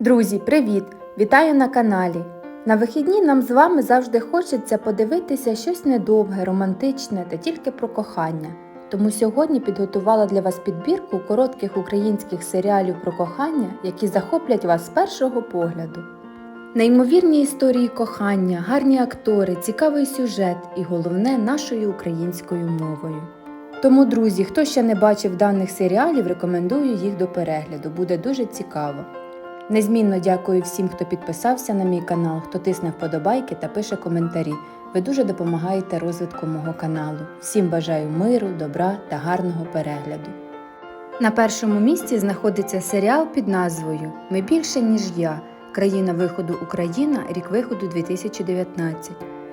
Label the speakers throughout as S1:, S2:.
S1: Друзі, привіт! Вітаю на каналі. На вихідні нам з вами завжди хочеться подивитися щось недовге, романтичне та тільки про кохання. Тому сьогодні підготувала для вас підбірку коротких українських серіалів про кохання, які захоплять вас з першого погляду. Неймовірні історії кохання, гарні актори, цікавий сюжет і головне нашою українською мовою. Тому, друзі, хто ще не бачив даних серіалів, рекомендую їх до перегляду, буде дуже цікаво. Незмінно дякую всім, хто підписався на мій канал, хто тисне вподобайки та пише коментарі. Ви дуже допомагаєте розвитку мого каналу. Всім бажаю миру, добра та гарного перегляду. На першому місці знаходиться серіал під назвою Ми більше, ніж я. Країна виходу Україна, рік виходу 2019.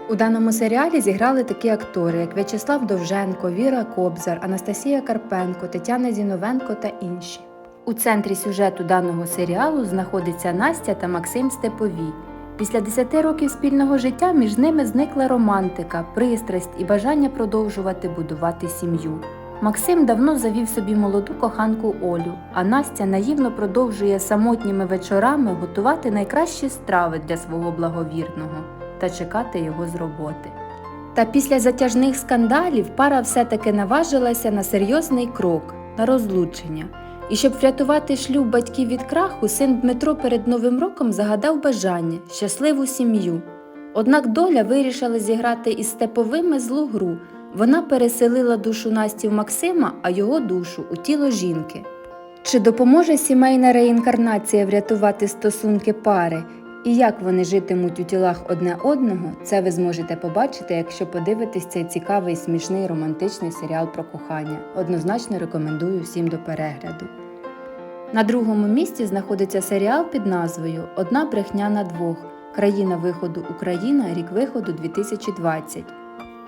S1: У даному серіалі зіграли такі актори, як В'ячеслав Довженко, Віра Кобзар, Анастасія Карпенко, Тетяна Зіновенко та інші. У центрі сюжету даного серіалу знаходиться Настя та Максим Степові. Після 10 років спільного життя між ними зникла романтика, пристрасть і бажання продовжувати будувати сім'ю. Максим давно завів собі молоду коханку Олю, а Настя наївно продовжує самотніми вечорами готувати найкращі страви для свого благовірного та чекати його з роботи. Та після затяжних скандалів пара все-таки наважилася на серйозний крок на розлучення. І щоб врятувати шлюб батьків від краху, син Дмитро перед Новим роком загадав бажання щасливу сім'ю. Однак доля вирішила зіграти із степовими злу гру. Вона переселила душу Насті в Максима, а його душу у тіло жінки. Чи допоможе сімейна реінкарнація врятувати стосунки пари? І як вони житимуть у тілах одне одного, це ви зможете побачити, якщо подивитесь цей цікавий, смішний романтичний серіал про кохання. Однозначно рекомендую всім до перегляду. На другому місці знаходиться серіал під назвою Одна брехня на двох. Країна виходу Україна, рік виходу 2020.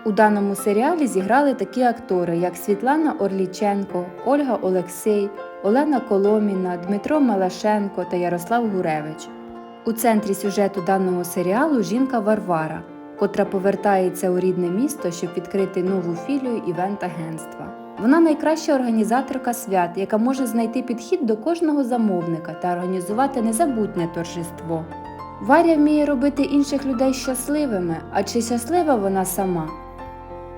S1: У даному серіалі зіграли такі актори, як Світлана Орліченко, Ольга Олексей, Олена Коломіна, Дмитро Малашенко та Ярослав Гуревич. У центрі сюжету даного серіалу жінка Варвара, котра повертається у рідне місто, щоб відкрити нову філію івент-агентства. Вона найкраща організаторка свят, яка може знайти підхід до кожного замовника та організувати незабутнє торжество. Варя вміє робити інших людей щасливими, а чи щаслива вона сама?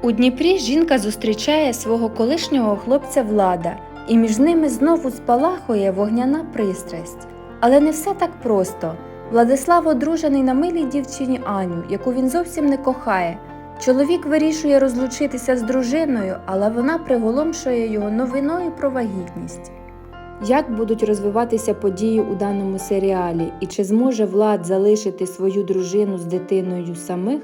S1: У Дніпрі жінка зустрічає свого колишнього хлопця Влада, і між ними знову спалахує вогняна пристрасть. Але не все так просто. Владислав одружений на милій дівчині Аню, яку він зовсім не кохає. Чоловік вирішує розлучитися з дружиною, але вона приголомшує його новиною про вагітність. Як будуть розвиватися події у даному серіалі і чи зможе Влад залишити свою дружину з дитиною самих?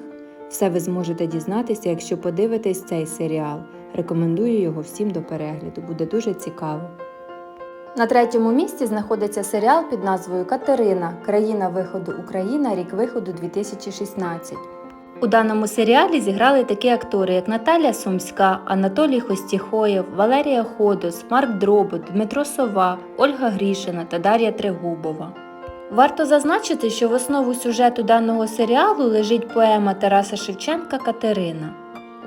S1: Все ви зможете дізнатися, якщо подивитесь цей серіал. Рекомендую його всім до перегляду, буде дуже цікаво. На третьому місці знаходиться серіал під назвою Катерина Країна виходу Україна, рік виходу 2016. У даному серіалі зіграли такі актори, як Наталя Сумська, Анатолій Хостіхоєв, Валерія Ходос, Марк Дробот, Дмитро Сова, Ольга Грішина та Дар'я Трегубова. Варто зазначити, що в основу сюжету даного серіалу лежить поема Тараса Шевченка Катерина.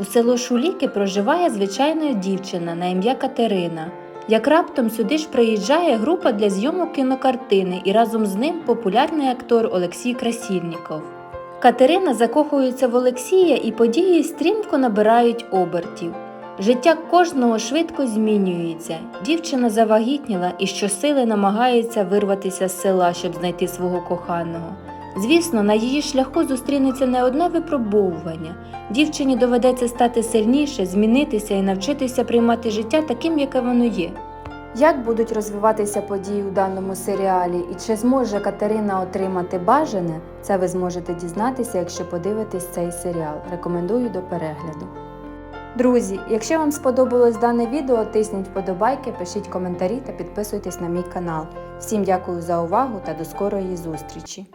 S1: У село Шуліки проживає звичайна дівчина на ім'я Катерина. Як раптом сюди ж приїжджає група для зйомок кінокартини і разом з ним популярний актор Олексій Красільніков. Катерина закохується в Олексія і події стрімко набирають обертів. Життя кожного швидко змінюється. Дівчина завагітніла і щосили намагається вирватися з села, щоб знайти свого коханого. Звісно, на її шляху зустрінеться не одне випробовування. Дівчині доведеться стати сильніше, змінитися і навчитися приймати життя таким, яке воно є. Як будуть розвиватися події у даному серіалі і чи зможе Катерина отримати бажане, це ви зможете дізнатися, якщо подивитесь цей серіал. Рекомендую до перегляду. Друзі, якщо вам сподобалось дане відео, тисніть вподобайки, пишіть коментарі та підписуйтесь на мій канал. Всім дякую за увагу та до скорої зустрічі!